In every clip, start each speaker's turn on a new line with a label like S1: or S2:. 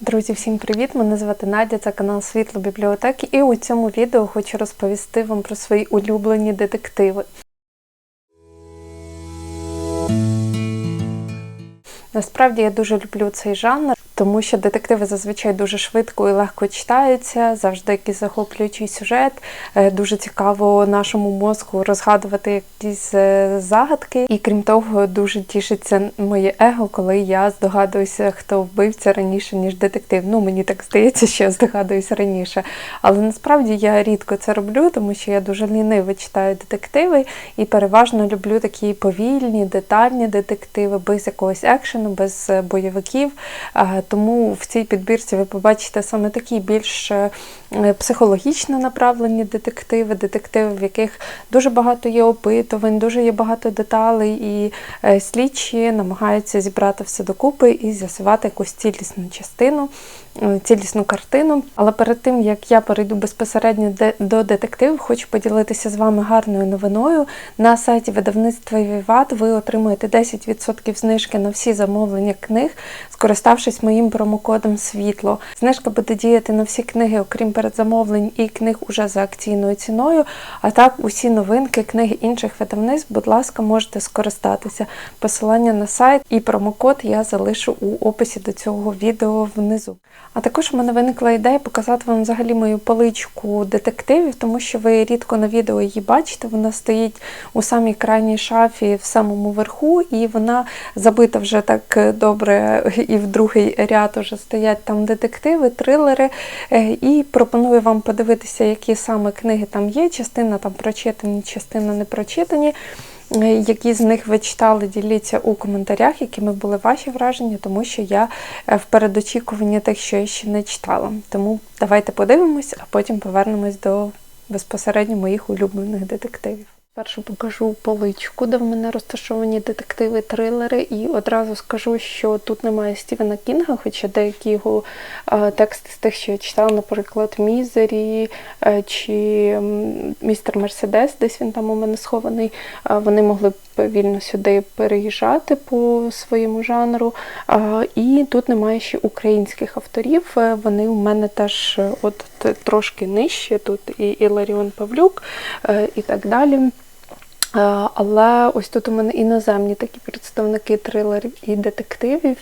S1: Друзі, всім привіт! Мене звати Надя, це канал Світло бібліотеки, і у цьому відео хочу розповісти вам про свої улюблені детективи. Насправді я дуже люблю цей жанр, тому що детективи зазвичай дуже швидко і легко читаються, завжди якийсь захоплюючий сюжет. Е, Дуже цікаво нашому мозку розгадувати якісь е, загадки. І крім того, дуже тішиться моє его, коли я здогадуюся, хто вбивця раніше, ніж детектив. Ну, мені так здається, що я здогадуюся раніше. Але насправді я рідко це роблю, тому що я дуже ліниво читаю детективи і переважно люблю такі повільні, детальні детективи, без якогось екшену, без е, бойовиків. Тому в цій підбірці ви побачите саме такі більш е, психологічно направлені детективи, детективи, в яких дуже багато є опитувань, дуже є багато деталей, і е, слідчі намагаються зібрати все докупи і з'ясувати якусь цілісну частину, цілісну картину. Але перед тим як я перейду безпосередньо до детективів, хочу поділитися з вами гарною новиною. На сайті видавництва Віват ви отримуєте 10% знижки на всі замовлення книг, скориставшись моїм промокодом Світло. Знижка буде діяти на всі книги, окрім передзамовлень і книг уже за акційною ціною. А так, усі новинки, книги інших видавництв, будь ласка, можете скористатися. Посилання на сайт і промокод я залишу у описі до цього відео внизу. А також у мене виникла ідея показати вам взагалі мою поличку детективів, тому що ви рідко на відео її бачите. Вона стоїть у самій крайній шафі в самому верху, і вона забита вже так добре, і в другий ряд уже стоять там детективи, трилери. Е, І пропоную вам подивитися, які саме книги там є. Частина там прочитані, частина не прочитані. Які з них ви читали, діліться у коментарях, якими були ваші враження, тому що я е, в передочікуванні тих, що я ще не читала. Тому давайте подивимось, а потім повернемось до безпосередньо моїх улюблених детективів. Першу покажу поличку, де в мене розташовані детективи, трилери, і одразу скажу, що тут немає Стівена Кінга, хоча деякі його е, тексти з тих, що я читала, наприклад, Мізері е, чи Містер Мерседес, десь він там у мене схований, е, вони могли б вільно сюди переїжджати по своєму жанру. І тут немає ще українських авторів. Вони у мене теж от трошки нижче. Тут і Іларіон Павлюк і так далі. Е, Але ось тут у мене іноземні такі представники трилерів і детективів.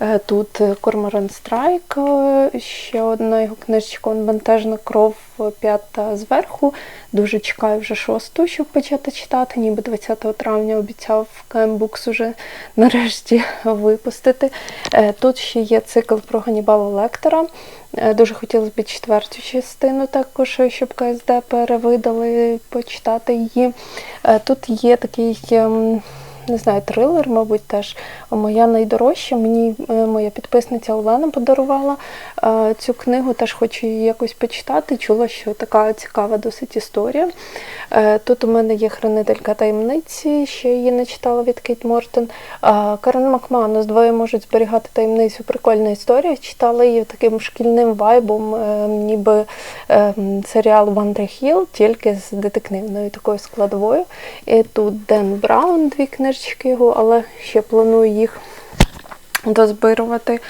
S1: Е, Тут е, Корморан Страйк, е, ще одна його книжечка «Бентежна кров е, п'ята зверху. Дуже чекаю вже шосту, щоб почати читати. Ніби 20 травня обіцяв Кембукс уже нарешті випустити. Е, Тут ще є цикл про Ганібала Лектора. Е, Дуже хотілося б четверту частину також, щоб КСД перевидали почитати її. Е, Тут є такий. Не знаю, трилер, мабуть, теж моя найдорожча. Мені е, моя підписниця Олена подарувала е, цю книгу, теж хочу її якось почитати. Чула, що така цікава досить історія. Е, Тут у мене є хранителька таємниці, ще її не читала від Кейт Мортон. Е, Карен Макманус двоє можуть зберігати таємницю. Прикольна історія. Читала її таким шкільним вайбом, ніби серіал Вандер Хіл, тільки з детективною такою складовою. І тут Ден Браун, дві книжечки його, але ще планую їх дозбирувати.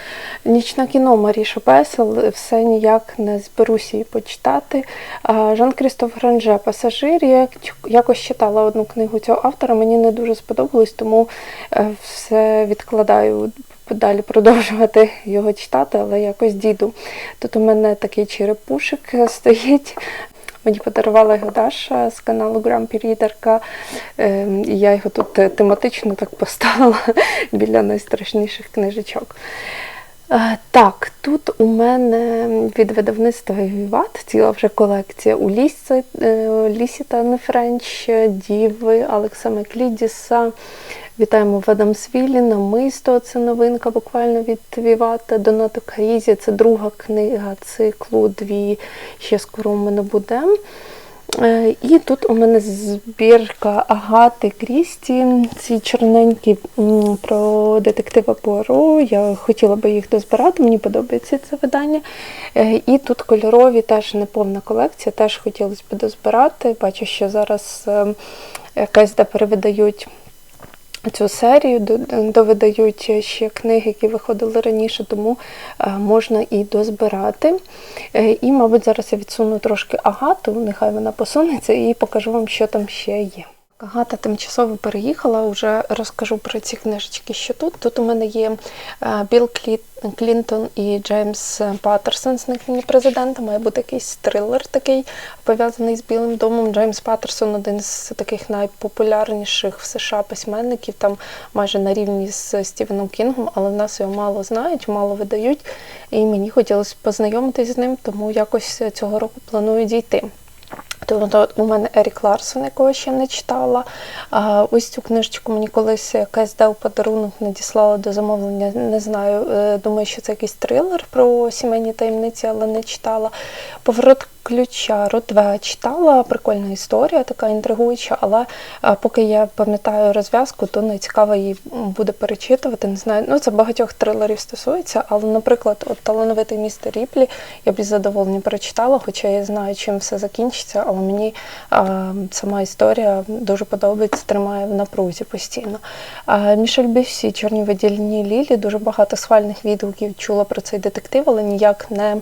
S1: Нічне кіно Маріша Песел, все ніяк не зберуся її почитати. Жан-Крістоф Гранже Пасажир. Я якось читала одну книгу цього автора, мені не дуже сподобалось, тому е, все відкладаю далі продовжувати його читати, але якось діду. Тут у мене такий черепушик е, стоїть. Мені подарувала його Даша з каналу Grumpy Readerка, е, і я його тут е, тематично так поставила біля найстрашніших книжечок. Е, Так, тут у мене від видавництва Віват ціла вже колекція у Лісі, е, Лісіта Нефренч, Діви, Алекса Маклідіса. Вітаємо в Адамсвілі, Намисто, це новинка буквально від Вівата, Донато Карізі, це друга книга циклу, дві ще скоро у мене буде. Е, І тут у мене збірка Агати Крісті, ці чорненькі про детектива Пуаро. Я хотіла би їх дозбирати, мені подобається це видання. Е, І тут кольорові теж неповна колекція, теж хотілося б дозбирати. Бачу, що зараз е, якась де перевидають цю серію, до- довидають ще книги, які виходили раніше, тому е, можна і дозбирати. Е, І, мабуть, зараз я відсуну трошки агату, нехай вона посунеться, і покажу вам, що там ще є. Агата тимчасово переїхала, вже розкажу про ці книжечки, що тут. Тут у мене є е, Білл Клінтон і Джеймс Паттерсон, зникнення президента. Має бути якийсь трилер такий, пов'язаний з Білим домом. Джеймс Паттерсон один з таких найпопулярніших в США письменників, там майже на рівні з Стівеном Кінгом, але в нас його мало знають, мало видають. І мені хотілося познайомитись з ним, тому якось цього року планую дійти. Тому то у мене Ерік Ларсон, якого ще не читала. Ось цю книжечку мені колись якась дав подарунок, надіслала до замовлення. Не знаю. е, Думаю, що це якийсь трилер про сімейні таємниці, але не читала. Поворот ключа Рудве читала. Прикольна історія, така інтригуюча, але поки я пам'ятаю розв'язку, то не цікаво її буде перечитувати. Не знаю. Ну, це багатьох трилерів стосується, але, наприклад, от талановитий містер Ріплі я б із задоволенням перечитала, хоча я знаю, чим все закінчиться, але мені а, сама історія дуже подобається, тримає в напрузі постійно. А, Мішель Бюссі, Чорні видільні лілі, дуже багато схвальних відгуків чула про цей детектив, але ніяк не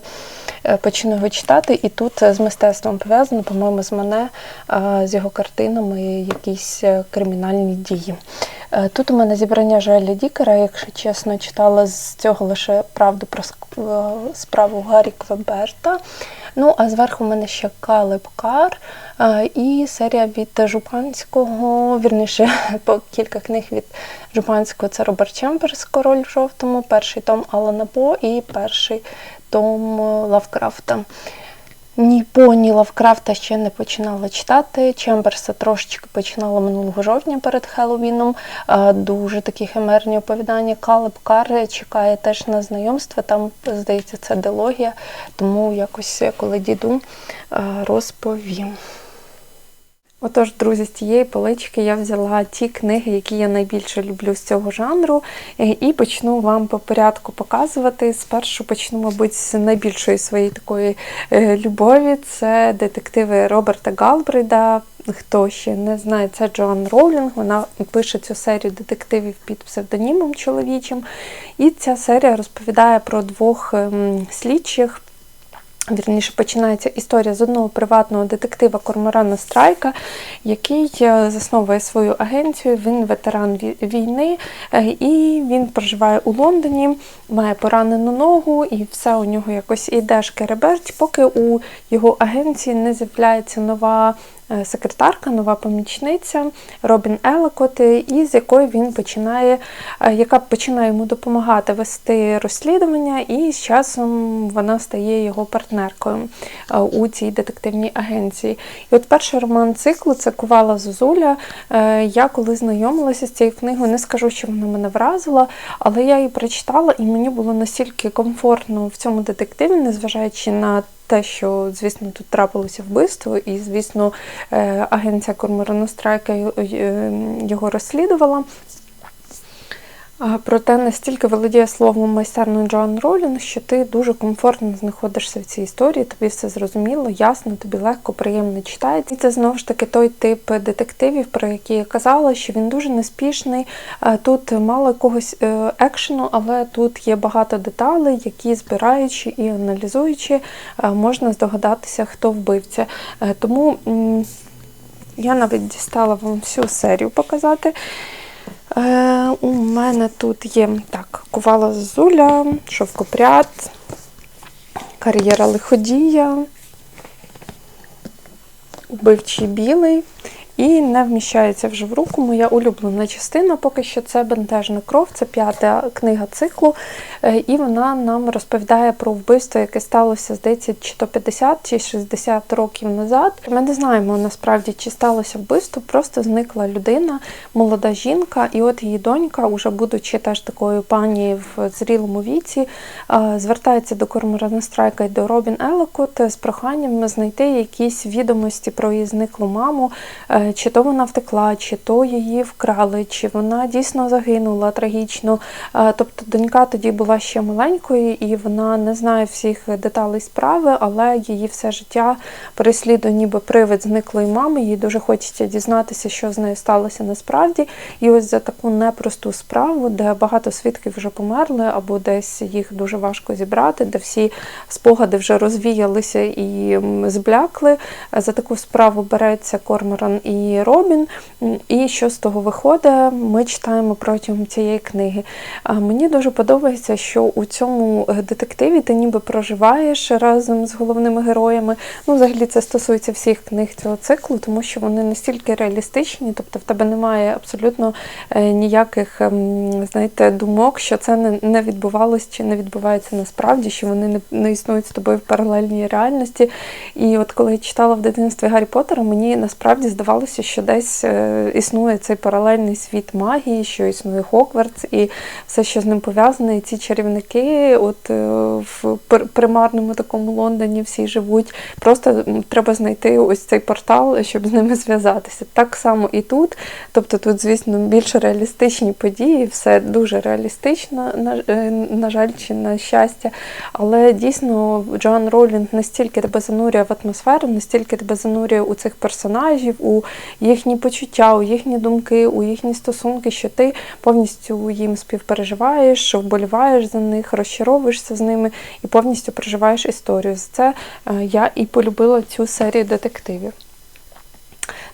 S1: е, почну його читати. І тут е, з мистецтвом пов'язано, по-моєму, з мене з його картинами якісь е, кримінальні дії. Е, Тут у мене зібрання Жоеля Дікера, якщо чесно, читала з цього лише правду про е, справу Гаррі Квеберта. Ну, а зверху у мене ще Калеб Кар і серія від Жупанського, вірніше, по кілька книг від Жупанського це Роберт Чемберс, Король в жовтому, перший том Алана По і перший том Лавкрафта. Ні Поні Лавкрафта ще не починала читати. Чемберса трошечки починала минулого жовтня перед Хеллоуіном. Е, Дуже такі химерні оповідання. Калеб Кар чекає теж на знайомство. Там, здається, це дилогія, тому якось, коли діду, е, розповім. Отож, друзі, з цієї полички я взяла ті книги, які я найбільше люблю з цього жанру, е, і почну вам по порядку показувати. Спершу почну, мабуть, з найбільшої своєї такої е, любові. Це детективи Роберта Галбрейда. Хто ще не знає, це Джоан Роулінг. Вона пише цю серію детективів під псевдонімом чоловічим. І ця серія розповідає про двох ем, слідчих. Вірніше починається історія з одного приватного детектива Корморана Страйка, який е, засновує свою агенцію. Він ветеран війни, е, і він проживає у Лондоні, має поранену ногу, і все у нього якось іде шкереберть, поки у його агенції не з'являється нова. Е, Секретарка, нова помічниця Робін Елекот, і з якою він починає, е, яка починає йому допомагати вести розслідування, і з часом вона стає його партнеркою е, у цій детективній агенції. І от перший роман циклу це Кувала Зозуля. Е, Я коли знайомилася з цією книгою, не скажу, що вона мене вразила, але я її прочитала, і мені було настільки комфортно в цьому детективі, незважаючи на те, що, звісно, тут трапилося вбивство, і, звісно, е, агенція Корморана Страйка е, його розслідувала. Проте настільки володіє словом майстерно Джоан Ролінг, що ти дуже комфортно знаходишся в цій історії, тобі все зрозуміло, ясно, тобі легко, приємно читається. І це знову ж таки той тип детективів, про який я казала, що він дуже неспішний. Тут мало якогось е, екшену, але тут є багато деталей, які збираючи і аналізуючи, е, можна здогадатися, хто вбивця. Е, Тому я навіть дістала вам всю серію показати. Е, у мене тут є так, кувала зозуля, шовкопряд, кар'єра лиходія, убивчий білий. І не вміщається вже в руку. Моя улюблена частина, поки що це бентежна кров, це п'ята книга циклу. Е, І вона нам розповідає про вбивство, яке сталося, здається, чи то 50 чи 60 років назад. Ми не знаємо насправді, чи сталося вбивство, просто зникла людина, молода жінка, і от її донька, уже будучи теж такою пані в зрілому віці, е, звертається до Корморана Страйка і до Робін Елекот з проханням знайти якісь відомості про її зниклу маму. Чи то вона втекла, чи то її вкрали, чи вона дійсно загинула трагічно. Тобто донька тоді була ще маленькою, і вона не знає всіх деталей справи, але її все життя переслідує ніби привид зниклої мами. Їй дуже хочеться дізнатися, що з нею сталося насправді. І ось за таку непросту справу, де багато свідків вже померли, або десь їх дуже важко зібрати, де всі спогади вже розвіялися і зблякли. За таку справу береться Корморан і Робін. І що з того виходить, ми читаємо протягом цієї книги. Мені дуже подобається, що у цьому е, детективі ти ніби проживаєш разом з головними героями. Ну, взагалі, це стосується всіх книг цього циклу, тому що вони настільки реалістичні, тобто в тебе немає абсолютно е, ніяких, ем, знаєте, думок, що це не, відбувалось чи не відбувається насправді, що вони не існують з тобою в паралельній реальності. І от коли я читала в дитинстві Гаррі Поттера, мені насправді здавалося, що десь е, існує цей паралельний світ магії, що існує Хогвартс і все, що з ним пов'язане, і ці чарівники, от е, в примарному такому Лондоні всі живуть. Просто треба знайти ось цей портал, щоб з ними зв'язатися. Так само і тут. Тобто тут, звісно, більш реалістичні події, все дуже реалістично, на, е, жаль, чи на щастя. Але дійсно Джоан Ролінг настільки тебе занурює в атмосферу, настільки тебе занурює у цих персонажів, у їхні почуття, у їхні думки, у їхні стосунки, що ти повністю їм співпереживаєш, вболіваєш за них, розчаровуєшся з ними і повністю проживаєш історію. За це е, я і полюбила цю серію детективів.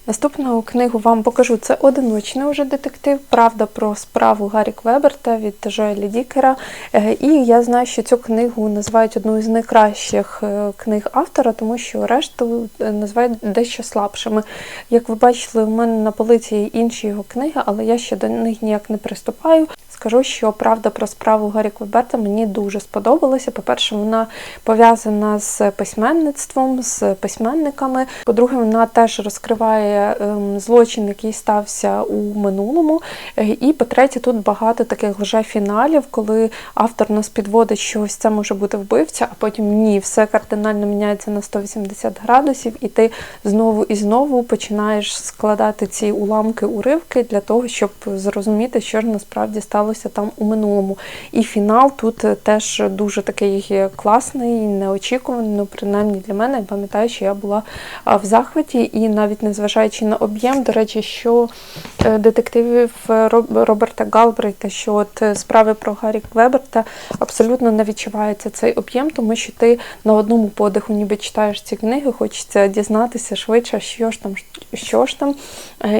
S1: Наступну книгу вам покажу. Це одиночний уже детектив. Правда про справу Гаррі Квеберта від Жоелі Дікера. Е, І я знаю, що цю книгу називають одну з найкращих е, книг автора, тому що решту е, називають дещо слабшими. Як ви бачили, у мене на полиці є інші його книги, але я ще до них ніяк не приступаю. Скажу, що правда про справу Гаррі Квеберта мені дуже сподобалася. По-перше, вона пов'язана з письменництвом, з письменниками. По-друге, вона теж розкриває ем, злочин, який стався у минулому. Е, І по-третє, тут багато таких лже-фіналів, коли автор нас підводить, що ось це може бути вбивця, а потім ні, все кардинально міняється на 180 градусів, і ти знову і знову починаєш складати ці уламки, уривки для того, щоб зрозуміти, що ж насправді сталося там у минулому. І фінал тут е, теж дуже такий класний, неочікуваний, ну принаймні для мене. Я пам'ятаю, що я була в захваті, і навіть незважаючи на об'єм, до речі, що е, детективів е, Роберта Галбрейта, що от справи про Гаррі Квеберта абсолютно не відчувається цей об'єм, тому що ти на одному подиху ніби читаєш ці книги, хочеться дізнатися швидше, що ж там, що ж там.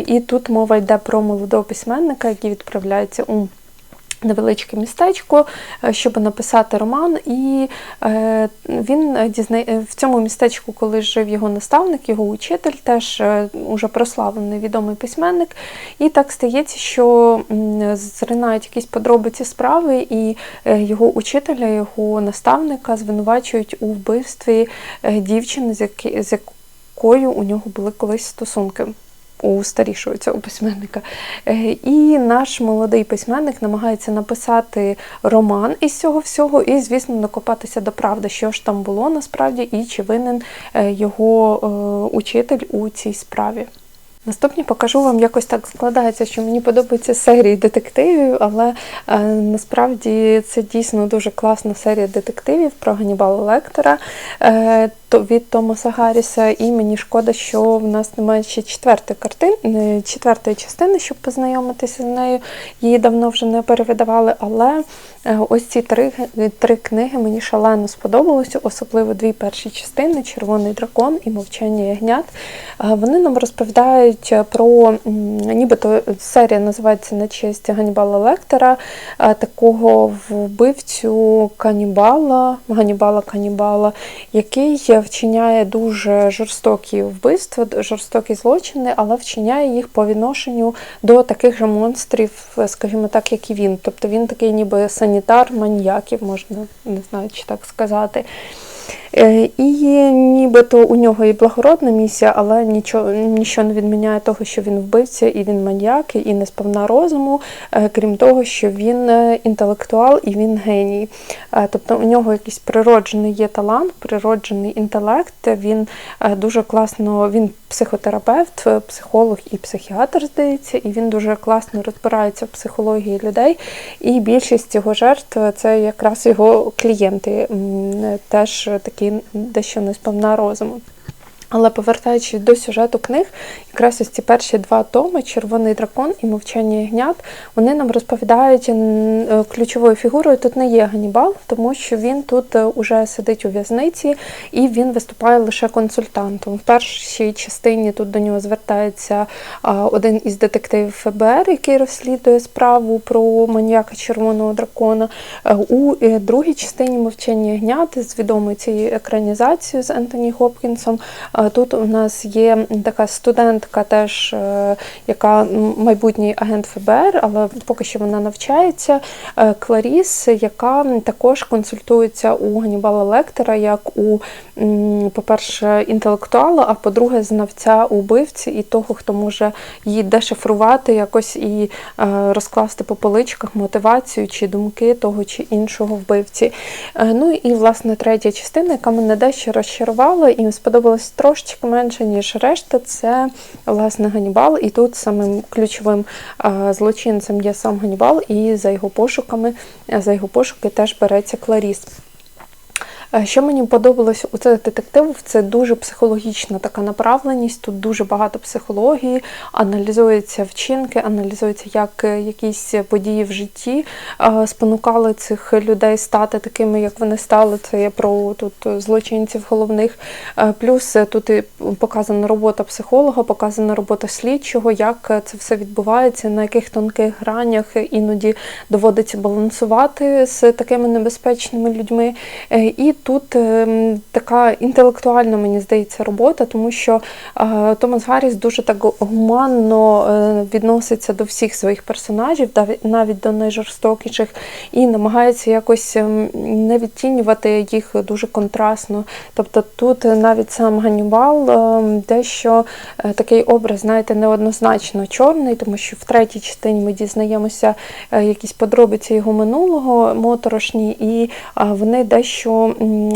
S1: І тут мова йде про молодого письменника, який відправляється у невеличке містечко, е, щоб написати роман. І е, він е, дізнає в цьому містечку, коли жив його наставник, його учитель, теж уже прославлений відомий письменник. І так стається, що зринають якісь подробиці справи, і його учителя, його наставника звинувачують у вбивстві дівчини, з якою у нього були колись стосунки у старішого цього письменника. Е, І наш молодий письменник намагається написати роман із цього всього, і, звісно, докопатися до правди, що ж там було насправді, і чи винен е, його е, учитель у цій справі. Наступні покажу вам якось так складається, що мені подобаються серії детективів, але е, насправді це дійсно дуже класна серія детективів про Ганнібала Лектора е, від Томаса Гарріса. І мені шкода, що в нас немає ще четвертої картин, е, четвертої частини, щоб познайомитися з нею. Її давно вже не перевидавали, але е, ось ці три, три книги мені шалено сподобалися, особливо дві перші частини Червоний дракон і Мовчання ягнят. Е, Вони нам розповідають про нібито серія називається на честь Ганнібала Лектора, е, такого вбивцю канібала, Ганнібала Канібала, який вчиняє дуже жорстокі вбивства, жорстокі злочини, але вчиняє їх по відношенню до таких же монстрів, е, скажімо так, як і він. Тобто він такий ніби санітар маніяків, можна не знаю, чи так сказати. Е, І нібито у нього і благородна місія, але нічого, нічого не відміняє того, що він вбивця і він маньяк, і не сповна розуму, е, крім того, що він е, інтелектуал і він геній. Тобто у нього якийсь природжений є талант, природжений інтелект. Він дуже класно, він психотерапевт, психолог і психіатр, здається, і він дуже класно розбирається в психології людей. І більшість його жертв це якраз його клієнти, теж такі дещо не сповна розуму. Але повертаючись до сюжету книг, якраз ось ці перші два томи Червоний дракон і мовчання ягнят, вони нам розповідають е, ключовою фігурою тут не є Ганібал, тому що він тут е, уже сидить у в'язниці і він виступає лише консультантом. В першій частині тут до нього звертається один із детективів ФБР, який розслідує справу про маніяка червоного дракона. Е, У другій частині мовчання ягнят з відомою цією екранізацією з Ентоні Хопкінсом. Тут у нас є така студентка, теж е, яка майбутній агент ФБР, але поки що вона навчається. е, Кларіс, яка також консультується у Ганнібала Лектора як у, по-перше, інтелектуала, а по-друге, знавця убивці і того, хто може її дешифрувати, якось і е, розкласти по поличках мотивацію чи думки того чи іншого вбивці. Ну і власне третя частина, яка мене дещо розчарувала і сподобалась трошечки менше, ніж решта, це власне Ганібал. І тут самим ключовим злочинцем є сам Ганібал, і за його пошуками, за його пошуки теж береться Кларіс. Е, Що мені подобалось у цих детективів, це дуже психологічна така направленість. Тут дуже багато психології, аналізуються вчинки, аналізується, як е, якісь події в житті е, спонукали цих людей стати такими, як вони стали. Це є про тут злочинців головних. Плюс тут показана робота психолога, показана робота слідчого, як це все відбувається, на яких тонких гранях іноді доводиться балансувати з такими небезпечними людьми. І тут ем, така інтелектуальна, мені здається, робота, тому що е, Томас Гарріс дуже так гуманно е, відноситься до всіх своїх персонажів, навіть до найжорстокіших, і намагається якось ем, не відтінювати їх дуже контрастно. Тобто тут навіть сам Ганнібал ем, дещо е, такий образ, знаєте, неоднозначно чорний, тому що в третій частині ми дізнаємося якісь подробиці його минулого моторошні, і вони дещо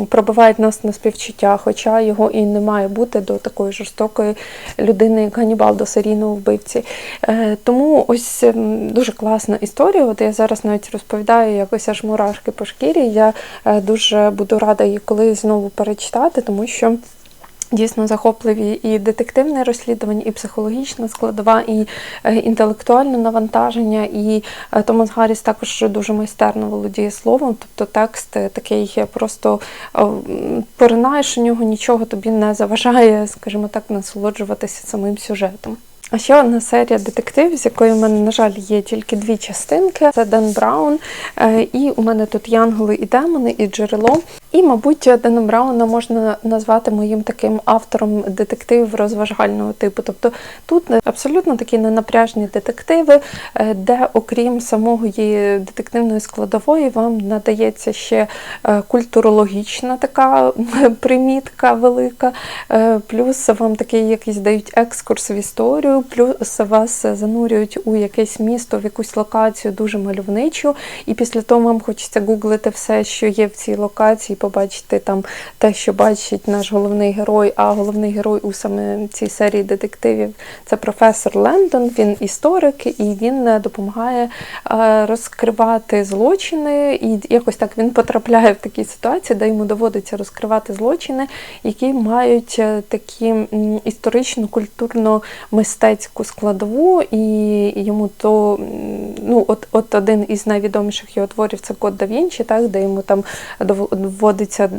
S1: пробивають нас на співчуття, хоча його і не має бути до такої жорстокої людини, як Ганібал, до серійного вбивці. Е, Тому ось ем, дуже класна історія. От я зараз навіть розповідаю якось аж мурашки по шкірі. Я е, дуже буду рада її коли знову перечитати, тому що. Дійсно захопливі і детективне розслідування, і психологічна складова, і е, інтелектуальне навантаження. І е, Томас Гарріс також дуже майстерно володіє словом. Тобто текст е, такий просто поринаєш у нього, нічого тобі не заважає, скажімо так, насолоджуватися самим сюжетом. А ще одна серія детективів, з якої в мене, на жаль, є тільки дві частинки. Це Ден Браун. І у мене тут Янголи і демони, і джерело. І, мабуть, Дена Брауна можна назвати моїм таким автором детективів розважального типу. Тобто тут абсолютно такі ненапряжні детективи, е, де, окрім самої детективної складової, вам надається ще е, культурологічна така примітка велика, Е, плюс вам такий якийсь дають екскурс в історію, плюс вас занурюють у якесь місто, в якусь локацію дуже мальовничу, і після того вам хочеться гуглити все, що є в цій локації, побачити там те, що бачить наш головний герой. А головний герой у саме цій серії детективів це професор Лендон. Він історик і він е, допомагає е, розкривати злочини, і якось так він потрапляє в такі ситуації, де йому доводиться розкривати злочини, які мають е, такі історичну, культурно мистецьку складову, і йому то ну, от, от один із найвідоміших його творів це код да Вінчі, так, де йому там дов- доводиться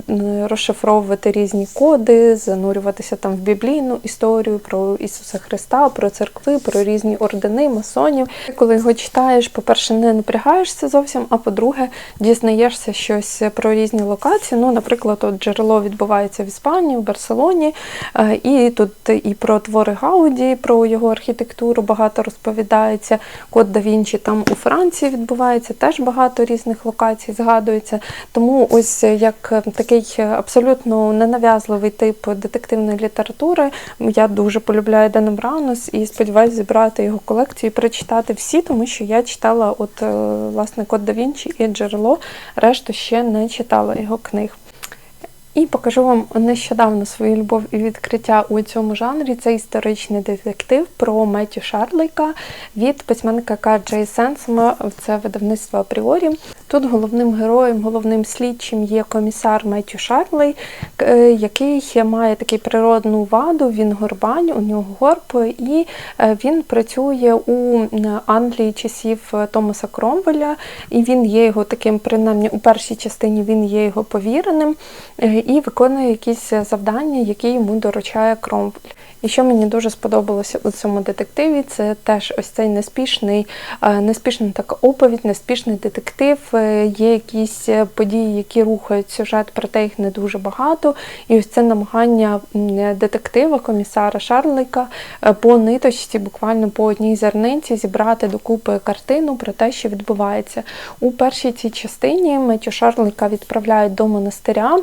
S1: розшифровувати різні коди, занурюватися там в біблійну історію про Ісуса Христа, про церкви, про різні ордени, масонів. Коли його читаєш, по-перше, не напрягаєшся зовсім, а по-друге, дізнаєшся щось про різні локації. Ну, наприклад, от джерело відбувається в Іспанії, в Барселоні, е, і тут і про твори Гауді, про його архітектуру багато розповідається. Код да Вінчі там у Франції відбувається, теж багато різних локацій згадується. Тому ось як як е, такий е, абсолютно ненав'язливий тип детективної літератури. Я дуже полюбляю Дена Браунус і сподіваюся зібрати його колекцію і прочитати всі, тому що я читала от е, власне Код да Вінчі і Джерело, решту ще не читала його книг. І покажу вам нещодавно свою любов і відкриття у цьому жанрі. Це історичний детектив про Меттю Шарлейка від письменника К. Джей Сенсома. Це видавництво Апріорі. Тут головним героєм, головним слідчим є комісар Меттю Шарлей, е, який має такий природну ваду. Він горбань, у нього горб, і е, він працює у Англії часів Томаса Кромвеля, і він є його таким, принаймні у першій частині він є його повіреним. Е, і виконує якісь завдання, які йому доручає Кромвель. І що мені дуже сподобалося у цьому детективі, це теж ось цей неспішний, е, неспішна така оповідь, неспішний детектив. Е, Є якісь події, які рухають сюжет, проте їх не дуже багато. І ось це намагання детектива, комісара Шарлика е, по ниточці, буквально по одній зернинці, зібрати докупи картину про те, що відбувається. У першій цій частині Меттю Шарлика відправляють до монастиря.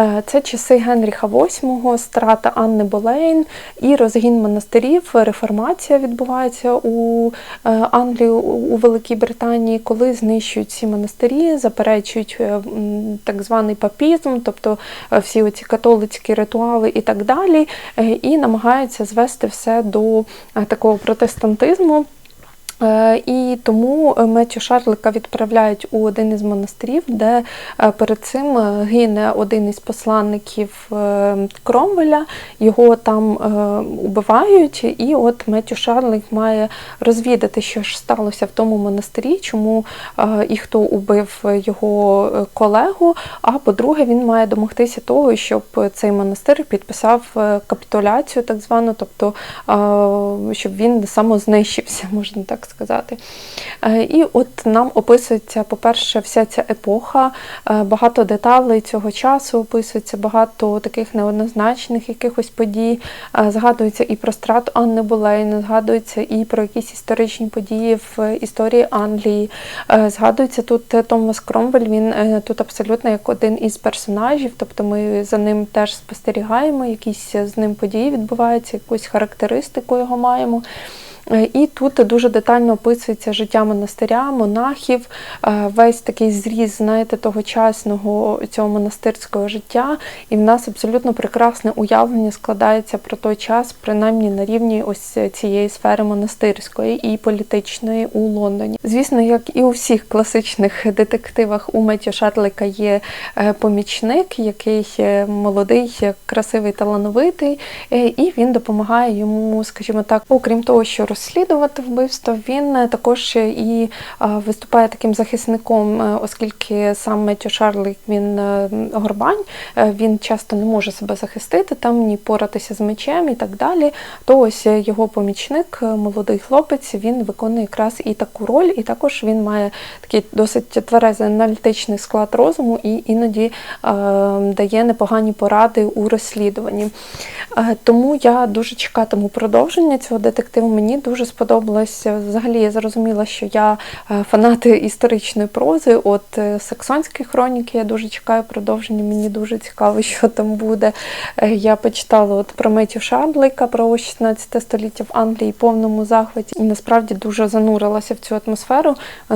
S1: Е, Це часи Генріха VIII, страта Анни Болейн і розгін монастирів. Реформація відбувається у е, Англії, у Великій Британії, коли знищують ці монастирі, заперечують е, так званий папізм, тобто всі оці католицькі ритуали і так далі, і намагаються звести все до такого протестантизму. Е, І тому е, Меттю Шарлика відправляють у один із монастирів, де е, перед цим гине один із посланників Кромвеля, його там убивають, і от Меттю Шарлик має розвідати, що ж сталося в тому монастирі, чому і хто убив його колегу. А по-друге, він має домогтися того, щоб цей монастир підписав капітуляцію, так звану, тобто щоб він самознищився, можна так сказати. Е, І от нам описується, по-перше, вся ця епоха, е, багато деталей цього часу описується, багато таких неоднозначних якихось подій. Е, Згадується і про страту Анни Болейн, згадується і про якісь історичні події в історії Англії. Згадується тут Томас Кромвель, він тут абсолютно як один із персонажів, тобто ми за ним теж спостерігаємо, якісь з ним події відбуваються, якусь характеристику його маємо. Е, І тут дуже детально описується життя монастиря, монахів, е, весь такий зріз, знаєте, тогочасного цього монастирського життя. І в нас абсолютно прекрасне уявлення складається про той час, принаймні на рівні ось цієї сфери монастирської і політичної у Лондоні. Звісно, як і у всіх класичних детективах, у Меттю Шарлика є е, помічник, який молодий, красивий, талановитий, і він допомагає йому, скажімо так, окрім того, що розслідувати вбивство, він е, також і е, виступає таким захисником, е, оскільки сам Меттю Шарлик він горбань, він часто не може себе захистити, там ні поратися з мечем і так далі. То ось його помічник, молодий хлопець, він виконує якраз і таку роль, і також він має такий досить тверезий аналітичний склад розуму і іноді дає непогані поради у розслідуванні. Тому я дуже чекатиму продовження цього детективу. Мені дуже сподобалося. Взагалі я зрозуміла, що я е, фанат історичної прози. От е, Саксонські хроніки я дуже чекаю продовження. Мені дуже цікаво, що там буде. Е, Я почитала от про Меттю Шарлика, про 16 століття в Англії повному захваті. І насправді дуже занурилася в цю атмосферу.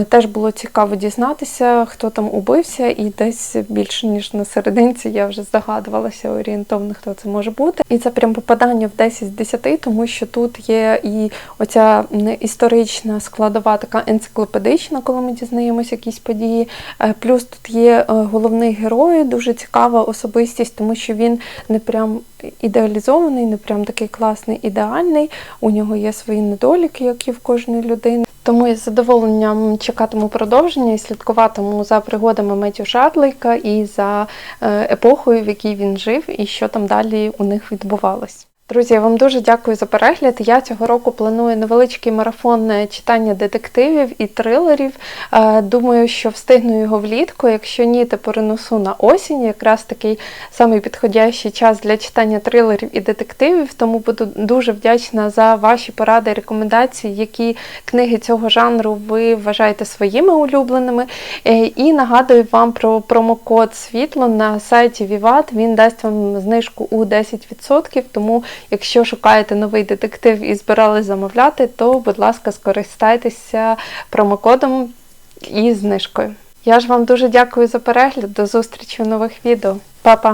S1: Теж було цікаво дізнатися, хто там убився, і десь більше ніж на серединці я вже здогадувалася орієнтовно, хто це може бути. І це прям попадання в 10 з 10, тому що тут є і оця історична складова, така енциклопедична, коли ми дізнаємося якісь події. Е, Плюс тут є е, головний герой, дуже цікава особистість, тому що він не прям ідеалізований, не прям такий класний, ідеальний. У нього є свої недоліки, як і в кожної людини. Тому я з задоволенням чекатиму продовження і слідкуватиму за пригодами Меттю Шарлейка і за е, епохою, в якій він жив, і що там далі у них відбувалось. Друзі, я вам дуже дякую за перегляд. Я цього року планую невеличкий марафон е, читання детективів і трилерів. Е, Думаю, що встигну його влітку. Якщо ні, то перенесу на осінь. Якраз такий самий підходящий час для читання трилерів і детективів. Тому буду дуже вдячна за ваші поради рекомендації, які книги цього жанру ви вважаєте своїми улюбленими. Е, І нагадую вам про промокод світло на сайті Vivat. Він дасть вам знижку у 10%. Тому, якщо шукаєте новий детектив і збирались замовляти, то, будь ласка, скористайтеся промокодом і знижкою. Я ж вам дуже дякую за перегляд. До зустрічі у нових відео. Па-па!